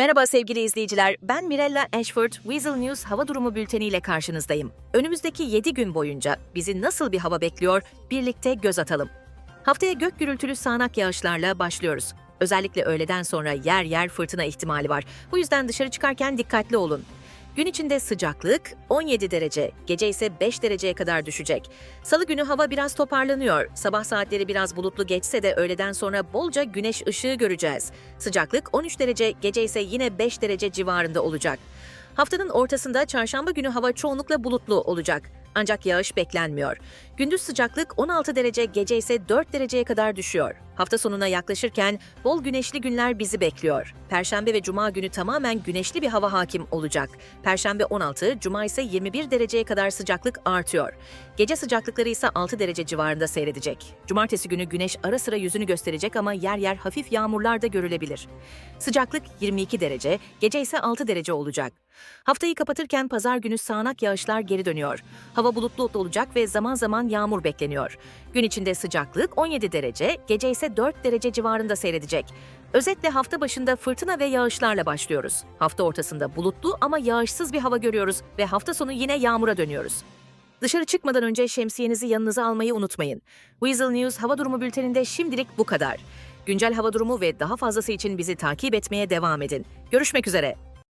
Merhaba sevgili izleyiciler, ben Mirella Ashford, Weasel News hava durumu bülteniyle karşınızdayım. Önümüzdeki 7 gün boyunca bizi nasıl bir hava bekliyor birlikte göz atalım. Haftaya gök gürültülü sağanak yağışlarla başlıyoruz. Özellikle öğleden sonra yer yer fırtına ihtimali var. Bu yüzden dışarı çıkarken dikkatli olun. Gün içinde sıcaklık 17 derece, gece ise 5 dereceye kadar düşecek. Salı günü hava biraz toparlanıyor. Sabah saatleri biraz bulutlu geçse de öğleden sonra bolca güneş ışığı göreceğiz. Sıcaklık 13 derece, gece ise yine 5 derece civarında olacak. Haftanın ortasında çarşamba günü hava çoğunlukla bulutlu olacak. Ancak yağış beklenmiyor. Gündüz sıcaklık 16 derece, gece ise 4 dereceye kadar düşüyor. Hafta sonuna yaklaşırken bol güneşli günler bizi bekliyor. Perşembe ve cuma günü tamamen güneşli bir hava hakim olacak. Perşembe 16, cuma ise 21 dereceye kadar sıcaklık artıyor. Gece sıcaklıkları ise 6 derece civarında seyredecek. Cumartesi günü güneş ara sıra yüzünü gösterecek ama yer yer hafif yağmurlar da görülebilir. Sıcaklık 22 derece, gece ise 6 derece olacak. Haftayı kapatırken pazar günü sağanak yağışlar geri dönüyor. Hava bulutlu olacak ve zaman zaman yağmur bekleniyor. Gün içinde sıcaklık 17 derece, gece ise 4 derece civarında seyredecek. Özetle hafta başında fırtına ve yağışlarla başlıyoruz. Hafta ortasında bulutlu ama yağışsız bir hava görüyoruz ve hafta sonu yine yağmura dönüyoruz. Dışarı çıkmadan önce şemsiyenizi yanınıza almayı unutmayın. Weasel News hava durumu bülteninde şimdilik bu kadar. Güncel hava durumu ve daha fazlası için bizi takip etmeye devam edin. Görüşmek üzere.